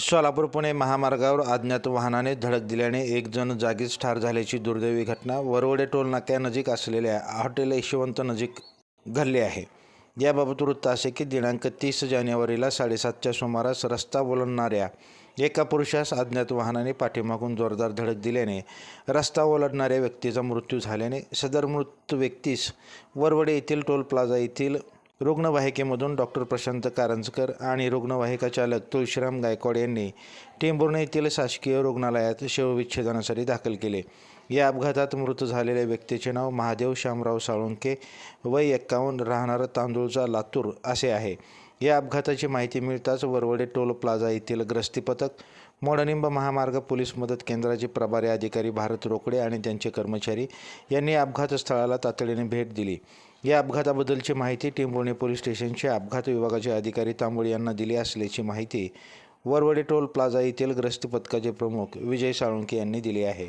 सोलापूर पुणे महामार्गावर अज्ञात वाहनाने धडक दिल्याने एक जण जागीच ठार झाल्याची दुर्दैवी घटना वरवडे टोलनाक्यानजीक असलेल्या हॉटेल यशवंत नजीक घडली आहे. याबाबत वृत्त असे की दिनांक तीस जानेवारीला साडेसातच्या सुमारास रस्ता ओलांडणाऱ्या एका पुरुषास अज्ञात वाहनाने पाठीमागून जोरदार धडक दिल्याने रस्ता ओलांडणाऱ्या व्यक्तीचा मृत्यू झाल्याने सदर मृत व्यक्तीस वरवडे येथील टोल प्लाझा येथील रुग्णवाहिकेमधून डॉक्टर प्रशांत कारंजकर आणि रुग्णवाहिका चालक तुळशीराम गायकवाड यांनी टेंभुर्णे येथील शासकीय रुग्णालयात शवविच्छेदनासाठी दाखल केले. या अपघातात मृत झालेल्या व्यक्तीचे नाव महादेव श्यामराव साळुंके वय एक्कावन्न राहणार तांदूळचा लातूर असे आहे. या अपघाताची माहिती मिळताच वरवडे टोल प्लाझा येथील ग्रस्ती पथक मोडनिंब महामार्ग पोलीस मदत केंद्राचे प्रभारी अधिकारी भारत रोकडे आणि त्यांचे कर्मचारी यांनी अपघातस्थळाला तातडीने भेट दिली. या अपघाताबद्दलची माहिती टेंभुर्णी पोलीस स्टेशनचे अपघात विभागाचे अधिकारी तांबोळी यांना दिली असल्याची माहिती वरवडे टोल प्लाझा येथील ग्रस्ती पथकाचे प्रमुख विजय साळुंके यांनी दिली आहे.